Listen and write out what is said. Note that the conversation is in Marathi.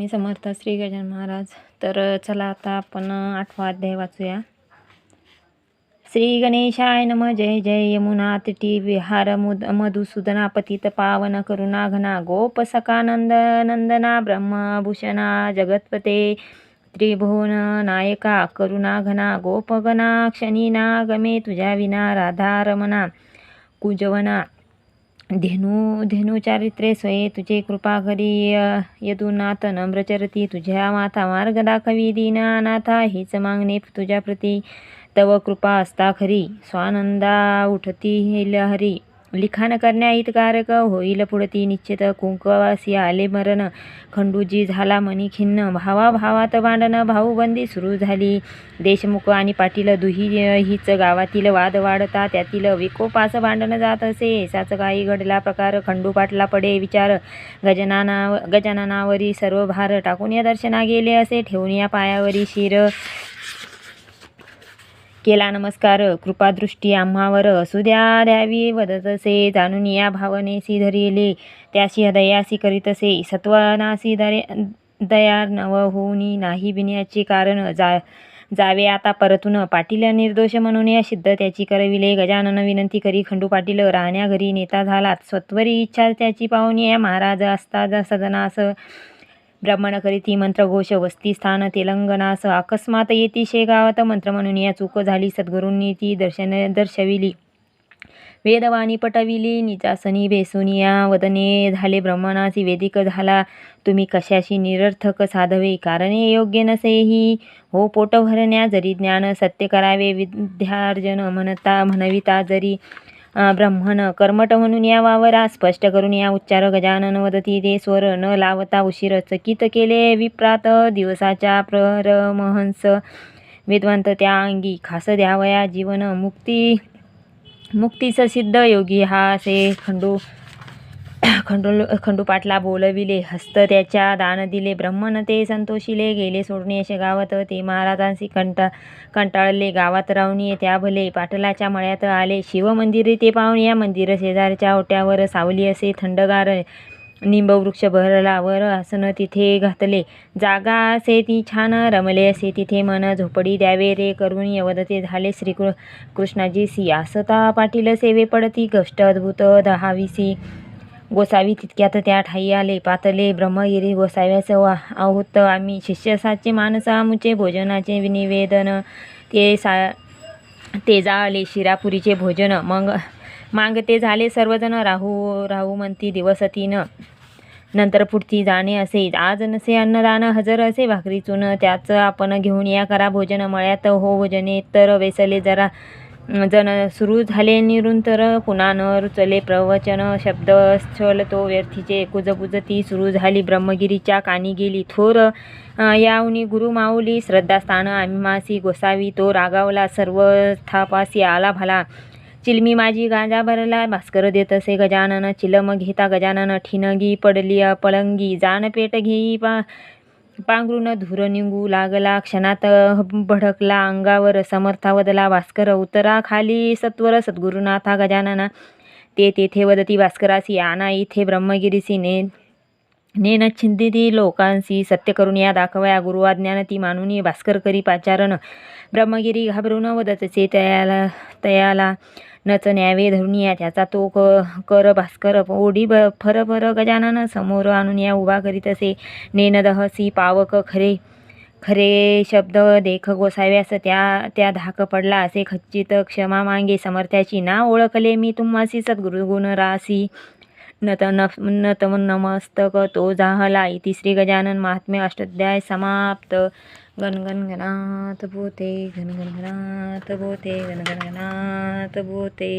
मी समर्थ श्री गजान महाराज. तर चला आता आपण आठवा अध्याय वाचूया. श्री गणेशाय नम. जय जय. यमुना तिटी विहार मुद मधुसूदना पतित पावन करुणा घना. गोप सकानंद नंदना ब्रह्मभूषणा जगत्पते. त्रिभुवन नायका करुणा घना. गोपगणा क्षणीना गमे तुझ्या विना राधा रमणा कुजवना धेनू धेनू चारित्रे स्वये तुझे कृपा घरी य- यदुनाथ नम्रचरती तुझ्या माथा मार्ग दाखवी दीनानाथा हीच मागणे तुझ्या प्रती. तव कृपा असता खरी स्वानंदा उठती लहरी. लिखाण करण्या हितकारक होईल पुढती निश्चित कुंकवासी आले मरण. खंडूजी झाला मनी खिन्न. भावा भावात भांडण भाऊबंदी सुरू झाली. देशमुख आणि पाटील दुही हीच गावातील वाद वाढता. त्यातील विकोपास भांडणं जात असे. साच काही घडला प्रकार खंडू पाटला पडे विचार. गजनाना गजाननावरी सर्व भार टाकून या दर्शना गेले असे. ठेवून या पायावरी शिर. केला नमस्कार कृपादृष्टी आम्हावर असू द्या द्यावी वदत असे जाणून या भावनेसी धरिले. त्याशी हदयासी करीत असे सत्वनासी दरे दया नव होऊनी नाही बिण्याचे कारण जा जावे आता परतून. पाटील निर्दोष म्हणून या सिद्ध त्याची करविले. गजानन विनंती करी खंडू पाटील राहण्या घरी नेता झालात. स्वत्वरी इच्छा त्याची पाहुणी. या महाराज असता ज- सदनास. ब्राह्मण करीती मंत्रघोष वस्तीस्थान तेलंगणास अकस्मात येती शेगावात मंत्र म्हणून या चूक झाली. सद्गुरूंनी ती दर्शन दर्शविली. वेदवाणी पटविली. निचासनी बेसुनिया वदने झाले. ब्रह्मणासी वेदिक झाला. तुम्ही कशाशी निरर्थक साधवे? कारणे योग्य नसेही. हो पोट भरण्या जरी ज्ञान सत्य करावे. विद्यार्जन म्हणता म्हणविता जरी. ब्रह्मण कर्मट म्हणून या वावरा स्पष्ट करून या उच्चार गजानन वदती ते स्वर न लावता उशीर चकित केले. विप्रात दिवसाच्या प्ररमहंस वेदवंत त्या अंगी खास द्यावया जीवन मुक्ती. मुक्तीचं सिद्ध योगी हा असे खंडू. खंडू खंडूपाठला बोलविले हस्त त्याच्या दान दिले ब्रह्मन ते संतोषिले गेले सोडणे असे गावात ते महाराजांशी कंटा कंटाळले गावात रावणी त्या भले पाटलाच्या मळ्यात आले शिवमंदिर ते पाहुणे या मंदिर शेजारच्या ओट्यावर सावली असे थंडगार निंबवृक्ष भरला वर आसन तिथे घातले. जागा असे ती छान रमले असे तिथे मन झोपडी द्यावे रे करून यवदते झाले श्री कृ कृष्णाजी सी आसता पाटील सेवे पडती कष्ट अद्भुत दहावीसी गोसावी तितक्यात त्या ठाई आले. पातले ब्रह्मगिरी गोसाव्यास वा- आहोत आम्ही शिष्यसाचे मानसामुचे भोजनाचे निवेदन. ते सा ते जाळले शिरापुरीचे भोजन. मग मागते झाले सर्वजण. राहू राहू म्हणती दिवस तीन. नंतर पुढची जाणे असे. आज नसे अन्नदान हजर असे भाकरी चून त्याच आपण घेऊन या करा भोजन. मळ्यात हो भोजने तर वेसले जरा. जन सुरू झाले निरुंतर पुन्हा न रुचले प्रवचन शब्द छल तो व्यर्थीचे कुजबुजती सुरू झाली ब्रह्मगिरीच्या कानी गेली थोर. यावनी गुरु माऊली श्रद्धास्थान आम्हासी गोसावी तो रागावला सर्व थापासी आला भला. चिलमी माझी गांजा भरला भास्कर देत असे गजानन चिलम घेता गजानन ठिणगी पडली पळंगी जाण पेट घेई पा. पांघरून धुर निघू लागला क्षणात भडकला अंगावर समर्था वदला भास्कर उतरा खाली सत्वर सद्गुरुनाथा गजानना. ते तेथे वदती भास्करासी आना इथे ब्रह्मगिरीसी ने नेन छिंदिती लोकांसी सत्य करून या दाखवया गुरुवाज्ञान ती मानुनी भास्कर करी पाचारण. ब्रह्मगिरी घाबरून वदतसे तयाला तयाला नच न्यावे धरून या त्याचा तो क कर भास्कर ओढी ब फर फर गजानन समोर आणून या उभा करीत असे. नेनदहसी पावक खरे खरे शब्द देख गोसाव्यास त्या त्या धाक पडला असे. खच्चित क्षमा मांगे समर्थ्याची ना ओळखले मी तुम्हासी सद्गुरु गुण रासी. नत नफ नत नमस्तक तो जाहला इति श्री गजानन महात्म्य अष्टोध्याय समाप्त. गणगणगणात गण गणगणगणात भूते गणगणगणात गण